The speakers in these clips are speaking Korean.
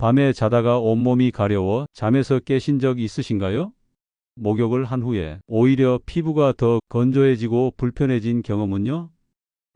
밤에 자다가 온몸이 가려워 잠에서 깨신 적 있으신가요? 목욕을 한 후에 오히려 피부가 더 건조해지고 불편해진 경험은요?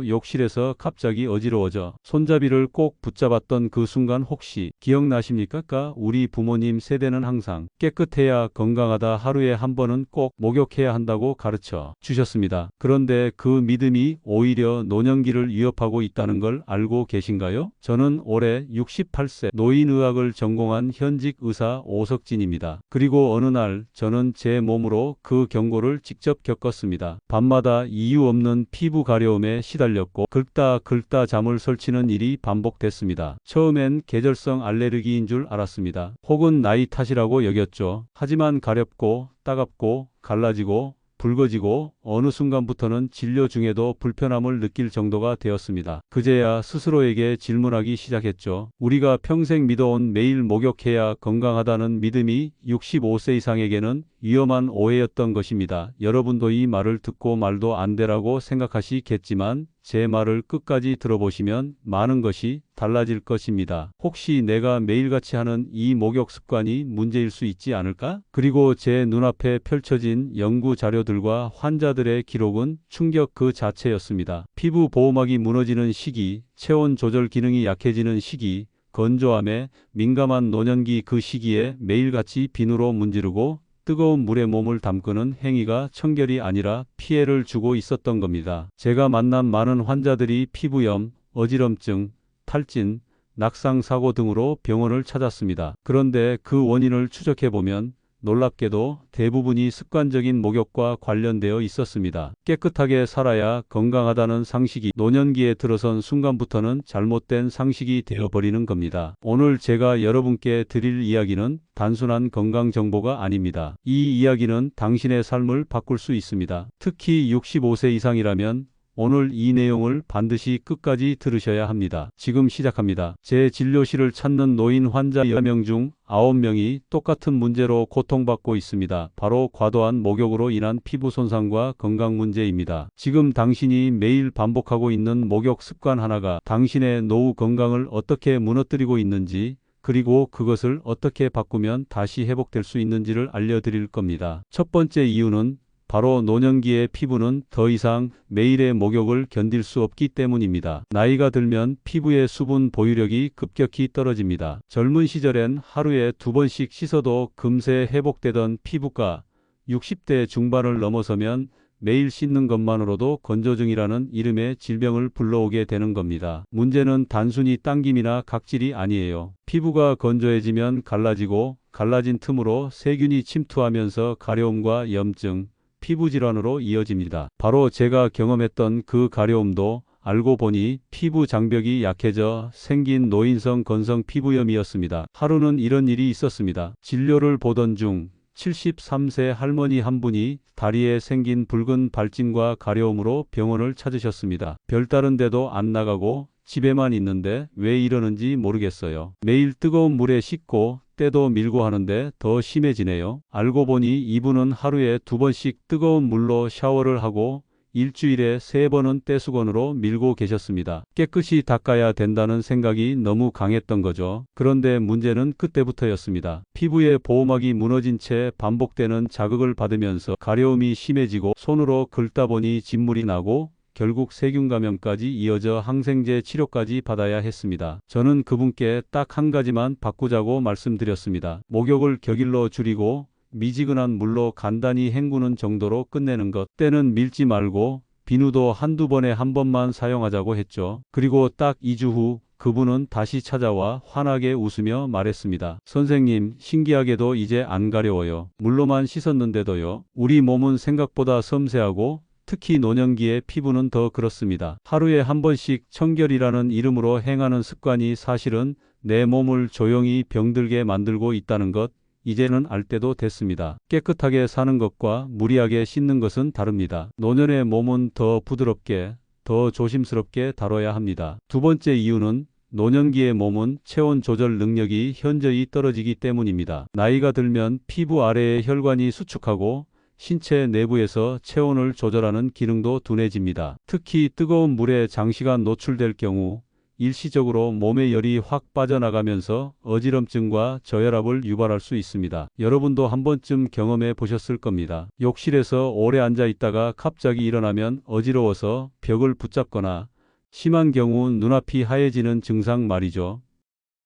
욕실에서 갑자기 어지러워져 손잡이를 꼭 붙잡았던 그 순간 혹시 기억나십니까? 까 우리 부모님 세대는 항상 깨끗해야 건강하다 하루에 한 번은 꼭 목욕해야 한다고 가르쳐 주셨습니다. 그런데 그 믿음이 오히려 노년기를 위협하고 있다는 걸 알고 계신가요? 저는 올해 68세 노인의학을 전공한 현직 의사 오석진입니다. 그리고 어느 날 저는 제 몸으로 그 경고를 직접 겪었습니다. 밤마다 이유 없는 피부 가려움에 시달 렸고 긁다 긁다 잠을 설치는 일이 반복됐습니다. 처음엔 계절성 알레르기인 줄 알았습니다. 혹은 나이 탓이라고 여겼죠. 하지만 가렵고 따갑고 갈라지고 붉어지고 어느 순간부터는 진료 중에도 불편함을 느낄 정도가 되었습니다. 그제야 스스로에게 질문하기 시작했죠. 우리가 평생 믿어온 매일 목욕해야 건강하다는 믿음이 65세 이상에게는 위험한 오해였던 것입니다. 여러분도 이 말을 듣고 말도 안 되라고 생각하시겠지만 제 말을 끝까지 들어보시면 많은 것이 달라질 것입니다. 혹시 내가 매일같이 하는 이 목욕 습관이 문제일 수 있지 않을까? 그리고 제 눈앞에 펼쳐진 연구 자료들과 환자 들의 기록은 충격 그 자체였습니다. 피부 보호막이 무너지는 시기, 체온 조절 기능이 약해지는 시기, 건조함에 민감한 노년기 그 시기에 매일같이 비누로 문지르고 뜨거운 물에 몸을 담그는 행위가 청결이 아니라 피해를 주고 있었던 겁니다. 제가 만난 많은 환자들이 피부염, 어지럼증, 탈진, 낙상 사고 등으로 병원을 찾았습니다. 그런데 그 원인을 추적해 보면 놀랍게도 대부분이 습관적인 목욕과 관련되어 있었습니다. 깨끗하게 살아야 건강하다는 상식이 노년기에 들어선 순간부터는 잘못된 상식이 되어버리는 겁니다. 오늘 제가 여러분께 드릴 이야기는 단순한 건강 정보가 아닙니다. 이 이야기는 당신의 삶을 바꿀 수 있습니다. 특히 65세 이상이라면 오늘 이 내용을 반드시 끝까지 들으셔야 합니다. 지금 시작합니다. 제 진료실을 찾는 노인 환자 10명 중 9명이 똑같은 문제로 고통받고 있습니다. 바로 과도한 목욕으로 인한 피부 손상과 건강 문제입니다. 지금 당신이 매일 반복하고 있는 목욕 습관 하나가 당신의 노후 건강을 어떻게 무너뜨리고 있는지 그리고 그것을 어떻게 바꾸면 다시 회복될 수 있는지를 알려드릴 겁니다. 첫 번째 이유는 바로 노년기의 피부는 더 이상 매일의 목욕을 견딜 수 없기 때문입니다. 나이가 들면 피부의 수분 보유력이 급격히 떨어집니다. 젊은 시절엔 하루에 두 번씩 씻어도 금세 회복되던 피부가 60대 중반을 넘어서면 매일 씻는 것만으로도 건조증이라는 이름의 질병을 불러오게 되는 겁니다. 문제는 단순히 당김이나 각질이 아니에요. 피부가 건조해지면 갈라지고 갈라진 틈으로 세균이 침투하면서 가려움과 염증, 피부 질환으로 이어집니다. 바로 제가 경험했던 그 가려움도 알고 보니 피부 장벽이 약해져 생긴 노인성 건성 피부염이었습니다. 하루는 이런 일이 있었습니다. 진료를 보던 중 73세 할머니 한 분이 다리에 생긴 붉은 발진과 가려움으로 병원을 찾으셨습니다. 별다른 데도 안 나가고 집에만 있는데 왜 이러는지 모르겠어요. 매일 뜨거운 물에 씻고 때도 밀고 하는데 더 심해지네요. 알고 보니 이분은 하루에 두 번씩 뜨거운 물로 샤워를 하고 일주일에 세 번은 떼수건으로 밀고 계셨습니다. 깨끗이 닦아야 된다는 생각이 너무 강했던 거죠. 그런데 문제는 그때부터였습니다. 피부의 보호막이 무너진 채 반복되는 자극을 받으면서 가려움이 심해지고 손으로 긁다 보니 진물이 나고 결국 세균 감염까지 이어져 항생제 치료까지 받아야 했습니다. 저는 그분께 딱 한 가지만 바꾸자고 말씀드렸습니다. 목욕을 격일로 줄이고 미지근한 물로 간단히 헹구는 정도로 끝내는 것. 때는 밀지 말고 비누도 한두 번에 한 번만 사용하자고 했죠. 그리고 딱 2주 후 그분은 다시 찾아와 환하게 웃으며 말했습니다. 선생님, 신기하게도 이제 안 가려워요. 물로만 씻었는데도요. 우리 몸은 생각보다 섬세하고 특히 노년기의 피부는 더 그렇습니다. 하루에 한 번씩 청결이라는 이름으로 행하는 습관이 사실은 내 몸을 조용히 병들게 만들고 있다는 것, 이제는 알 때도 됐습니다. 깨끗하게 사는 것과 무리하게 씻는 것은 다릅니다. 노년의 몸은 더 부드럽게, 더 조심스럽게 다뤄야 합니다. 두 번째 이유는 노년기의 몸은 체온 조절 능력이 현저히 떨어지기 때문입니다. 나이가 들면 피부 아래의 혈관이 수축하고 신체 내부에서 체온을 조절하는 기능도 둔해집니다. 특히 뜨거운 물에 장시간 노출될 경우 일시적으로 몸의 열이 확 빠져나가면서 어지럼증과 저혈압을 유발할 수 있습니다. 여러분도 한 번쯤 경험해 보셨을 겁니다. 욕실에서 오래 앉아 있다가 갑자기 일어나면 어지러워서 벽을 붙잡거나 심한 경우 눈앞이 하얘지는 증상 말이죠.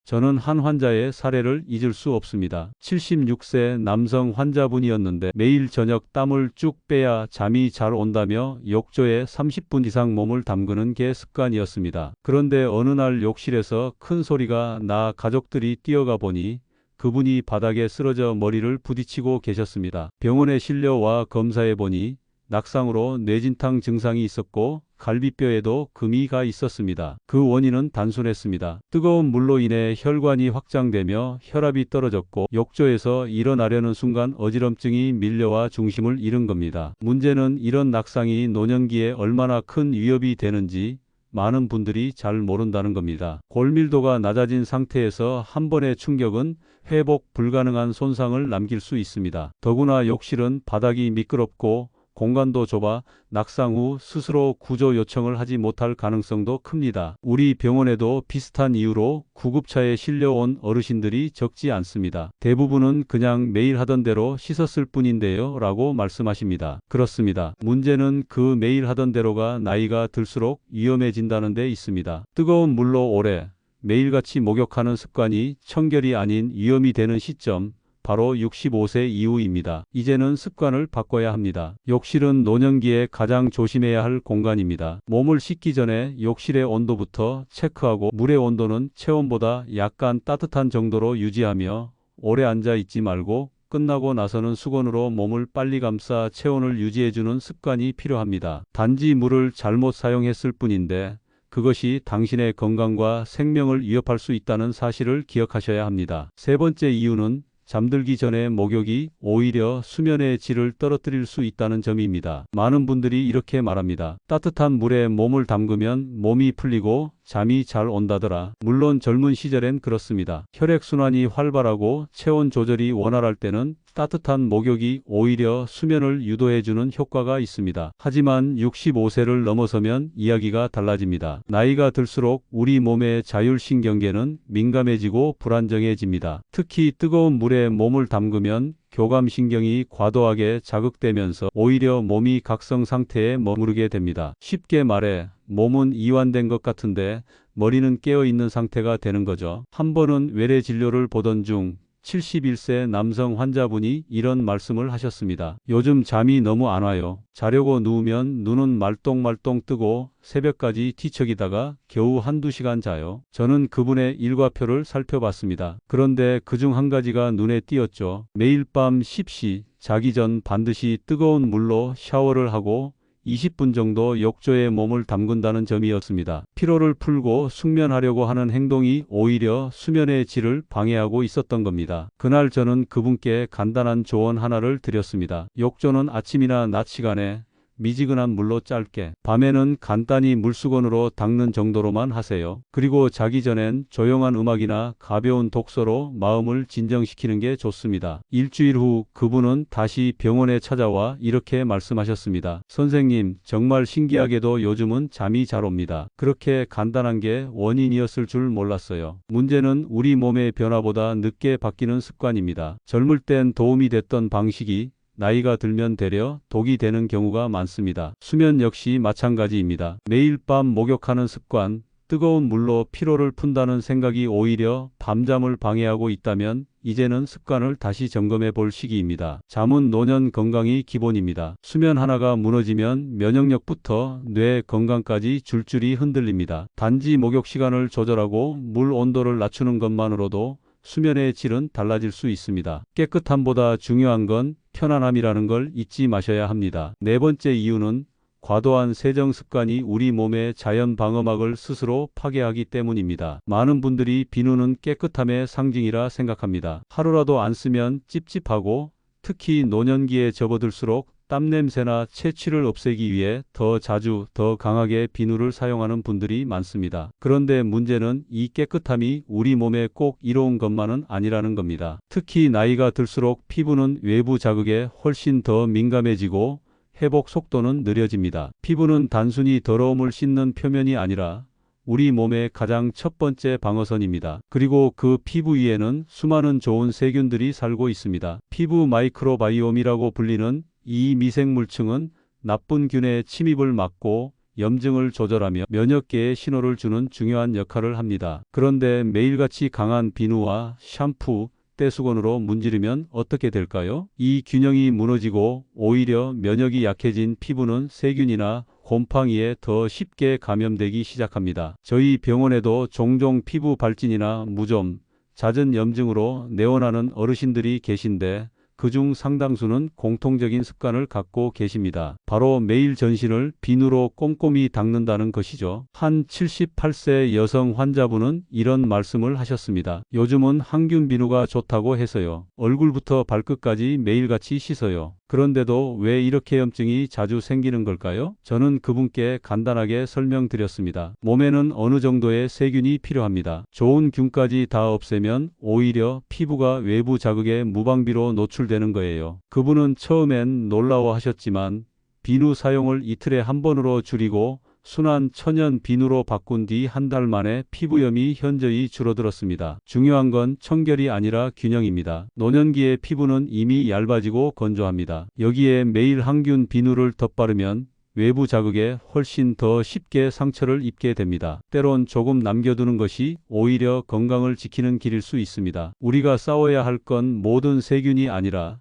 저는 한 환자의 사례를 잊을 수 없습니다. 76세 남성 환자분이었는데 매일 저녁 땀을 쭉 빼야 잠이 잘 온다며 욕조에 30분 이상 몸을 담그는 게 습관이었습니다. 그런데 어느 날 욕실에서 큰 소리가 나 가족들이 뛰어가 보니 그분이 바닥에 쓰러져 머리를 부딪히고 계셨습니다. 병원에 실려와 검사해 보니 낙상으로 뇌진탕 증상이 있었고 갈비뼈에도 금이 가 있었습니다. 그 원인은 단순했습니다. 뜨거운 물로 인해 혈관이 확장되며 혈압이 떨어졌고 욕조에서 일어나려는 순간 어지럼증이 밀려와 중심을 잃은 겁니다. 문제는 이런 낙상이 노년기에 얼마나 큰 위협이 되는지 많은 분들이 잘 모른다는 겁니다. 골밀도가 낮아진 상태에서 한 번의 충격은 회복 불가능한 손상을 남길 수 있습니다. 더구나 욕실은 바닥이 미끄럽고 공간도 좁아 낙상 후 스스로 구조 요청을 하지 못할 가능성도 큽니다. 우리 병원에도 비슷한 이유로 구급차에 실려온 어르신들이 적지 않습니다. 대부분은 그냥 매일 하던 대로 씻었을 뿐인데요 라고 말씀하십니다. 그렇습니다. 문제는 그 매일 하던 대로가 나이가 들수록 위험해진다는 데 있습니다. 뜨거운 물로 오래 매일같이 목욕하는 습관이 청결이 아닌 위험이 되는 시점 바로 65세 이후입니다. 이제는 습관을 바꿔야 합니다. 욕실은 노년기에 가장 조심해야 할 공간입니다. 몸을 씻기 전에 욕실의 온도부터 체크하고 물의 온도는 체온보다 약간 따뜻한 정도로 유지하며 오래 앉아 있지 말고 끝나고 나서는 수건으로 몸을 빨리 감싸 체온을 유지해주는 습관이 필요합니다. 단지 물을 잘못 사용했을 뿐인데 그것이 당신의 건강과 생명을 위협할 수 있다는 사실을 기억하셔야 합니다. 세 번째 이유는 잠들기 전에 목욕이 오히려 수면의 질을 떨어뜨릴 수 있다는 점입니다. 많은 분들이 이렇게 말합니다. 따뜻한 물에 몸을 담그면 몸이 풀리고 잠이 잘 온다더라. 물론 젊은 시절엔 그렇습니다. 혈액순환이 활발하고 체온 조절이 원활할 때는 따뜻한 목욕이 오히려 수면을 유도해주는 효과가 있습니다. 하지만 65세를 넘어서면 이야기가 달라집니다. 나이가 들수록 우리 몸의 자율신경계는 민감해지고 불안정해집니다. 특히 뜨거운 물에 몸을 담그면 교감신경이 과도하게 자극되면서 오히려 몸이 각성 상태에 머무르게 됩니다. 쉽게 말해 몸은 이완된 것 같은데 머리는 깨어 있는 상태가 되는 거죠. 한 번은 외래 진료를 보던 중 71세 남성 환자분이 이런 말씀을 하셨습니다. 요즘 잠이 너무 안 와요. 자려고 누우면 눈은 말똥말똥 뜨고 새벽까지 뒤척이다가 겨우 한두 시간 자요. 저는 그분의 일과표를 살펴봤습니다. 그런데 그중 한 가지가 눈에 띄었죠. 매일 밤 10시 자기 전 반드시 뜨거운 물로 샤워를 하고 20분 정도 욕조에 몸을 담근다는 점이었습니다. 피로를 풀고 숙면하려고 하는 행동이 오히려 수면의 질을 방해하고 있었던 겁니다. 그날 저는 그분께 간단한 조언 하나를 드렸습니다. 욕조는 아침이나 낮 시간에 미지근한 물로 짧게, 밤에는 간단히 물수건으로 닦는 정도로만 하세요. 그리고 자기 전엔 조용한 음악이나 가벼운 독서로 마음을 진정시키는 게 좋습니다. 일주일 후 그분은 다시 병원에 찾아와 이렇게 말씀하셨습니다. 선생님, 정말 신기하게도 요즘은 잠이 잘 옵니다. 그렇게 간단한 게 원인이었을 줄 몰랐어요. 문제는 우리 몸의 변화보다 늦게 바뀌는 습관입니다. 젊을 땐 도움이 됐던 방식이 나이가 들면 되려 독이 되는 경우가 많습니다. 수면 역시 마찬가지입니다. 매일 밤 목욕하는 습관, 뜨거운 물로 피로를 푼다는 생각이 오히려 밤잠을 방해하고 있다면 이제는 습관을 다시 점검해 볼 시기입니다. 잠은 노년 건강이 기본입니다. 수면 하나가 무너지면 면역력부터 뇌 건강까지 줄줄이 흔들립니다. 단지 목욕 시간을 조절하고 물 온도를 낮추는 것만으로도 수면의 질은 달라질 수 있습니다. 깨끗함보다 중요한 건 편안함이라는 걸 잊지 마셔야 합니다. 네 번째 이유는 과도한 세정 습관이 우리 몸의 자연 방어막을 스스로 파괴하기 때문입니다. 많은 분들이 비누는 깨끗함의 상징이라 생각합니다. 하루라도 안 쓰면 찝찝하고 특히 노년기에 접어들수록 땀 냄새나 채취를 없애기 위해 더 자주 더 강하게 비누를 사용하는 분들이 많습니다. 그런데 문제는 이 깨끗함이 우리 몸에 꼭 이로운 것만은 아니라는 겁니다. 특히 나이가 들수록 피부는 외부 자극에 훨씬 더 민감해지고 회복 속도는 느려집니다. 피부는 단순히 더러움을 씻는 표면이 아니라 우리 몸의 가장 첫 번째 방어선입니다. 그리고 그 피부 위에는 수많은 좋은 세균들이 살고 있습니다. 피부 마이크로바이옴이라고 불리는 이 미생물층은 나쁜 균의 침입을 막고 염증을 조절하며 면역계에 신호를 주는 중요한 역할을 합니다. 그런데 매일같이 강한 비누와 샴푸, 떼수건으로 문지르면 어떻게 될까요? 이 균형이 무너지고 오히려 면역이 약해진 피부는 세균이나 곰팡이에 더 쉽게 감염되기 시작합니다. 저희 병원에도 종종 피부 발진이나 무좀, 잦은 염증으로 내원하는 어르신들이 계신데 그중 상당수는 공통적인 습관을 갖고 계십니다. 바로 매일 전신을 비누로 꼼꼼히 닦는다는 것이죠. 한 78세 여성 환자분은 이런 말씀을 하셨습니다. 요즘은 항균 비누가 좋다고 해서요. 얼굴부터 발끝까지 매일같이 씻어요. 그런데도 왜 이렇게 염증이 자주 생기는 걸까요? 저는 그분께 간단하게 설명드렸습니다. 몸에는 어느 정도의 세균이 필요합니다. 좋은 균까지 다 없애면 오히려 피부가 외부 자극에 무방비로 노출되는 거예요. 그분은 처음엔 놀라워하셨지만 비누 사용을 이틀에 한 번으로 줄이고 순한 천연 비누로 바꾼 뒤 한 달 만에 피부염이 현저히 줄어들었습니다. 중요한 건 청결이 아니라 균형입니다. 노년기의 피부는 이미 얇아지고 건조합니다. 여기에 매일 항균 비누를 덧바르면 외부 자극에 훨씬 더 쉽게 상처를 입게 됩니다. 때론 조금 남겨두는 것이 오히려 건강을 지키는 길일 수 있습니다. 우리가 싸워야 할 건 모든 세균이 아니라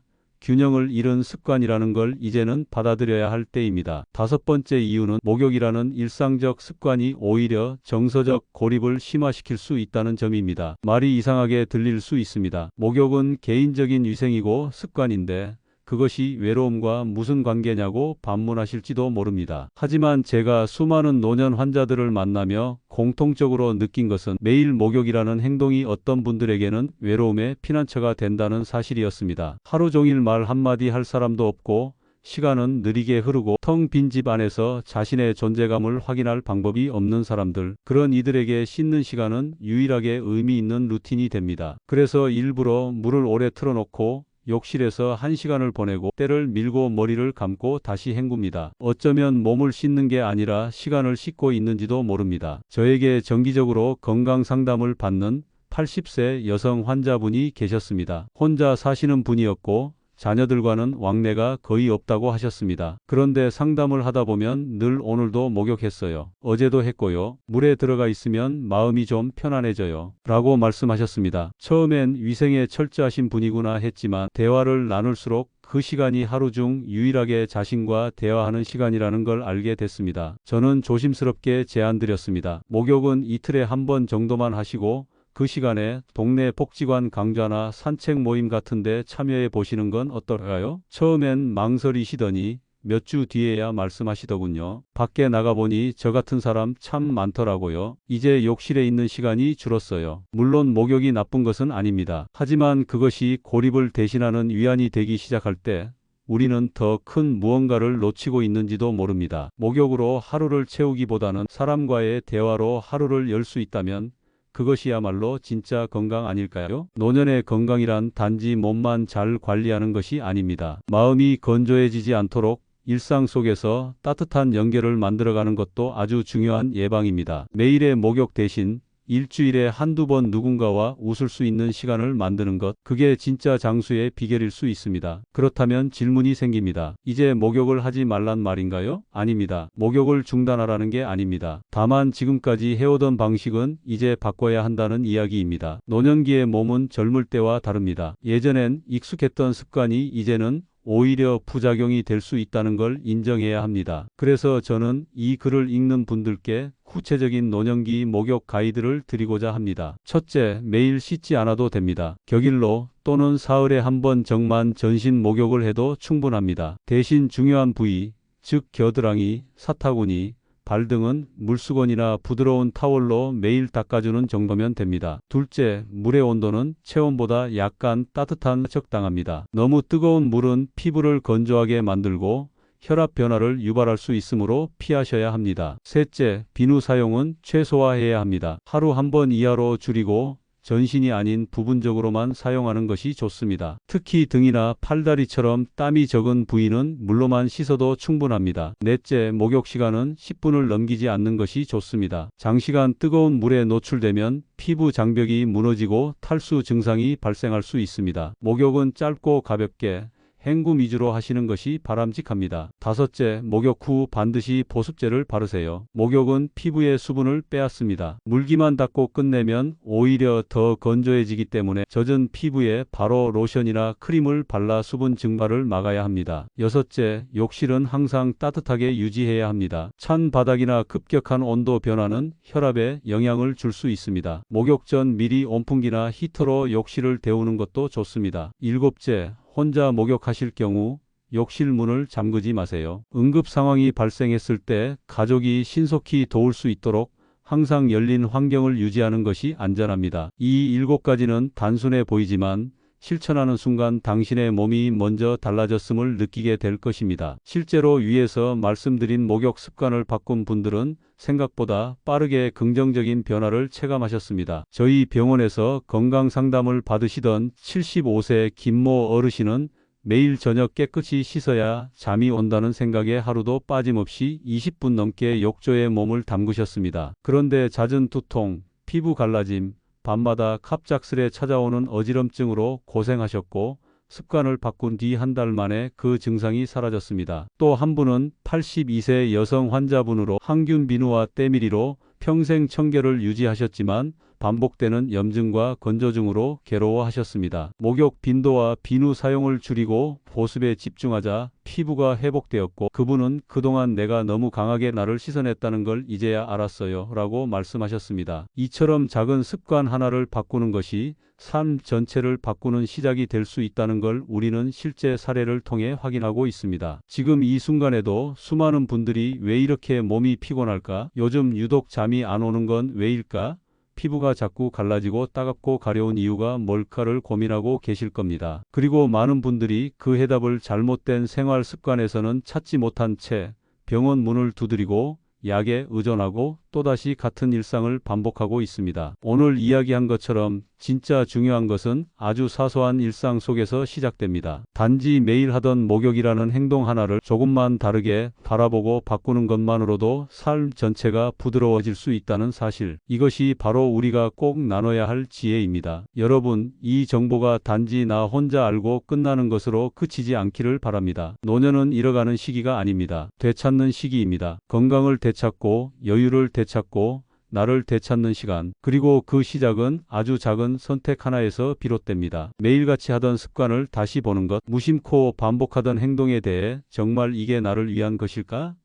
균형을 잃은 습관이라는 걸 이제는 받아들여야 할 때입니다. 다섯 번째 이유는 목욕이라는 일상적 습관이 오히려 정서적 고립을 심화시킬 수 있다는 점입니다. 말이 이상하게 들릴 수 있습니다. 목욕은 개인적인 위생이고 습관인데 그것이 외로움과 무슨 관계냐고 반문하실지도 모릅니다. 하지만 제가 수많은 노년 환자들을 만나며 공통적으로 느낀 것은 매일 목욕이라는 행동이 어떤 분들에게는 외로움의 피난처가 된다는 사실이었습니다. 하루 종일 말 한마디 할 사람도 없고 시간은 느리게 흐르고 텅 빈 집 안에서 자신의 존재감을 확인할 방법이 없는 사람들, 그런 이들에게 씻는 시간은 유일하게 의미 있는 루틴이 됩니다. 그래서 일부러 물을 오래 틀어놓고 욕실에서 한 시간을 보내고 때를 밀고 머리를 감고 다시 헹굽니다. 어쩌면 몸을 씻는 게 아니라 시간을 씻고 있는지도 모릅니다. 저에게 정기적으로 건강 상담을 받는 80세 여성 환자분이 계셨습니다. 혼자 사시는 분이었고 자녀들과는 왕래가 거의 없다고 하셨습니다. 그런데 상담을 하다 보면 늘 오늘도 목욕했어요. 어제도 했고요. 물에 들어가 있으면 마음이 좀 편안해져요. 라고 말씀하셨습니다. 처음엔 위생에 철저하신 분이구나 했지만 대화를 나눌수록 그 시간이 하루 중 유일하게 자신과 대화하는 시간이라는 걸 알게 됐습니다. 저는 조심스럽게 제안 드렸습니다. 목욕은 이틀에 한 번 정도만 하시고 그 시간에 동네 복지관 강좌나 산책 모임 같은데 참여해 보시는 건 어떨까요? 처음엔 망설이시더니 몇 주 뒤에야 말씀하시더군요. 밖에 나가보니 저 같은 사람 참 많더라고요. 이제 욕실에 있는 시간이 줄었어요. 물론 목욕이 나쁜 것은 아닙니다. 하지만 그것이 고립을 대신하는 위안이 되기 시작할 때 우리는 더 큰 무언가를 놓치고 있는지도 모릅니다. 목욕으로 하루를 채우기보다는 사람과의 대화로 하루를 열 수 있다면 그것이야말로 진짜 건강 아닐까요? 노년의 건강이란 단지 몸만 잘 관리하는 것이 아닙니다. 마음이 건조해지지 않도록 일상 속에서 따뜻한 연결을 만들어가는 것도 아주 중요한 예방입니다. 매일의 목욕 대신 일주일에 한두 번 누군가와 웃을 수 있는 시간을 만드는 것, 그게 진짜 장수의 비결일 수 있습니다. 그렇다면 질문이 생깁니다. 이제 목욕을 하지 말란 말인가요? 아닙니다. 목욕을 중단하라는 게 아닙니다. 다만 지금까지 해오던 방식은 이제 바꿔야 한다는 이야기입니다. 노년기의 몸은 젊을 때와 다릅니다. 예전엔 익숙했던 습관이 이제는 오히려 부작용이 될 수 있다는 걸 인정해야 합니다. 그래서 저는 이 글을 읽는 분들께 구체적인 노년기 목욕 가이드를 드리고자 합니다. 첫째, 매일 씻지 않아도 됩니다. 격일로 또는 사흘에 한 번 정만 전신 목욕을 해도 충분합니다. 대신 중요한 부위, 즉 겨드랑이, 사타구니, 발 등은 물수건이나 부드러운 타월로 매일 닦아주는 정도면 됩니다. 둘째, 물의 온도는 체온보다 약간 따뜻한 적당합니다. 너무 뜨거운 물은 피부를 건조하게 만들고 혈압 변화를 유발할 수 있으므로 피하셔야 합니다. 셋째, 비누 사용은 최소화해야 합니다. 하루 한 번 이하로 줄이고 전신이 아닌 부분적으로만 사용하는 것이 좋습니다. 특히 등이나 팔다리처럼 땀이 적은 부위는 물로만 씻어도 충분합니다. 넷째, 목욕 시간은 10분을 넘기지 않는 것이 좋습니다. 장시간 뜨거운 물에 노출되면 피부 장벽이 무너지고 탈수 증상이 발생할 수 있습니다. 목욕은 짧고 가볍게 헹굼 위주로 하시는 것이 바람직합니다. 다섯째, 목욕 후 반드시 보습제를 바르세요. 목욕은 피부의 수분을 빼앗습니다. 물기만 닦고 끝내면 오히려 더 건조해지기 때문에 젖은 피부에 바로 로션이나 크림을 발라 수분 증발을 막아야 합니다. 여섯째, 욕실은 항상 따뜻하게 유지해야 합니다. 찬 바닥이나 급격한 온도 변화는 혈압에 영향을 줄 수 있습니다. 목욕 전 미리 온풍기나 히터로 욕실을 데우는 것도 좋습니다. 일곱째, 혼자 목욕하실 경우 욕실 문을 잠그지 마세요. 응급 상황이 발생했을 때 가족이 신속히 도울 수 있도록 항상 열린 환경을 유지하는 것이 안전합니다. 이 일곱 가지는 단순해 보이지만 실천하는 순간 당신의 몸이 먼저 달라졌음을 느끼게 될 것입니다. 실제로 위에서 말씀드린 목욕 습관을 바꾼 분들은 생각보다 빠르게 긍정적인 변화를 체감하셨습니다. 저희 병원에서 건강 상담을 받으시던 75세 김모 어르신은 매일 저녁 깨끗이 씻어야 잠이 온다는 생각에 하루도 빠짐없이 20분 넘게 욕조에 몸을 담그셨습니다. 그런데 잦은 두통, 피부 갈라짐, 밤마다 갑작스레 찾아오는 어지럼증으로 고생하셨고 습관을 바꾼 뒤 한 달 만에 그 증상이 사라졌습니다. 또 한 분은 82세 여성 환자분으로 항균 비누와 때밀이로 평생 청결을 유지하셨지만 반복되는 염증과 건조증으로 괴로워하셨습니다. 목욕 빈도와 비누 사용을 줄이고 보습에 집중하자 피부가 회복되었고 그분은 그동안 내가 너무 강하게 나를 씻어냈다는 걸 이제야 알았어요 라고 말씀하셨습니다. 이처럼 작은 습관 하나를 바꾸는 것이 삶 전체를 바꾸는 시작이 될 수 있다는 걸 우리는 실제 사례를 통해 확인하고 있습니다. 지금 이 순간에도 수많은 분들이 왜 이렇게 몸이 피곤할까? 요즘 유독 잠이 안 오는 건 왜일까? 피부가 자꾸 갈라지고 따갑고 가려운 이유가 뭘까를 고민하고 계실 겁니다. 그리고 많은 분들이 그 해답을 잘못된 생활 습관에서는 찾지 못한 채 병원 문을 두드리고 약에 의존하고 또다시 같은 일상을 반복하고 있습니다. 오늘 이야기한 것처럼 진짜 중요한 것은 아주 사소한 일상 속에서 시작됩니다. 단지 매일 하던 목욕이라는 행동 하나를 조금만 다르게 바라보고 바꾸는 것만으로도 삶 전체가 부드러워질 수 있다는 사실. 이것이 바로 우리가 꼭 나눠야 할 지혜입니다. 여러분, 이 정보가 단지 나 혼자 알고 끝나는 것으로 그치지 않기를 바랍니다. 노년은 잃어가는 시기가 아닙니다. 되찾는 시기입니다. 건강을 되찾고 여유를 되찾고 되찾고 나를 되찾는 시간, 그리고 그 시작은 아주 작은 선택 하나에서 비롯됩니다. 매일같이 하던 습관을 다시 보는 것, 무심코 반복하던 행동에 대해 정말 이게 나를 위한 것일까?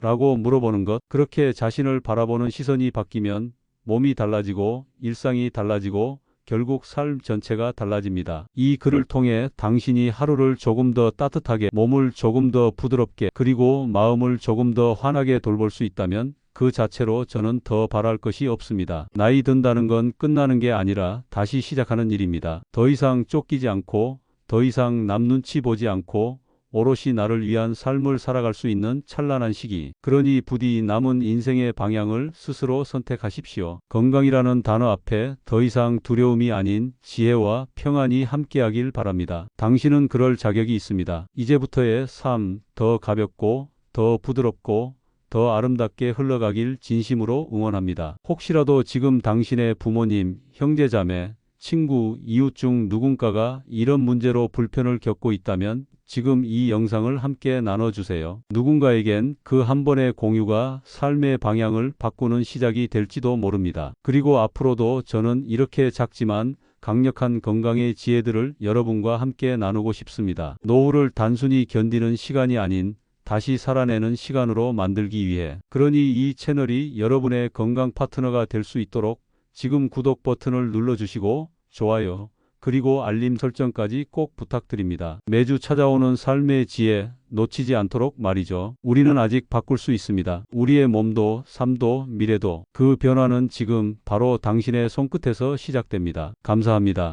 라고 물어보는 것, 그렇게 자신을 바라보는 시선이 바뀌면 몸이 달라지고 일상이 달라지고 결국 삶 전체가 달라집니다. 이 글을 통해 당신이 하루를 조금 더 따뜻하게, 몸을 조금 더 부드럽게, 그리고 마음을 조금 더 환하게 돌볼 수 있다면 그 자체로 저는 더 바랄 것이 없습니다. 나이 든다는 건 끝나는 게 아니라 다시 시작하는 일입니다. 더 이상 쫓기지 않고 더 이상 남 눈치 보지 않고 오롯이 나를 위한 삶을 살아갈 수 있는 찬란한 시기. 그러니 부디 남은 인생의 방향을 스스로 선택하십시오. 건강이라는 단어 앞에 더 이상 두려움이 아닌 지혜와 평안이 함께하길 바랍니다. 당신은 그럴 자격이 있습니다. 이제부터의 삶 더 가볍고 더 부드럽고 더 아름답게 흘러가길 진심으로 응원합니다. 혹시라도 지금 당신의 부모님, 형제자매, 친구, 이웃 중 누군가가 이런 문제로 불편을 겪고 있다면 지금 이 영상을 함께 나눠주세요. 누군가에겐 그 한 번의 공유가 삶의 방향을 바꾸는 시작이 될지도 모릅니다. 그리고 앞으로도 저는 이렇게 작지만 강력한 건강의 지혜들을 여러분과 함께 나누고 싶습니다. 노후를 단순히 견디는 시간이 아닌 다시 살아내는 시간으로 만들기 위해 그러니 이 채널이 여러분의 건강 파트너가 될 수 있도록 지금 구독 버튼을 눌러주시고 좋아요 그리고 알림 설정까지 꼭 부탁드립니다. 매주 찾아오는 삶의 지혜 놓치지 않도록 말이죠. 우리는 아직 바꿀 수 있습니다. 우리의 몸도 삶도 미래도 그 변화는 지금 바로 당신의 손끝에서 시작됩니다. 감사합니다.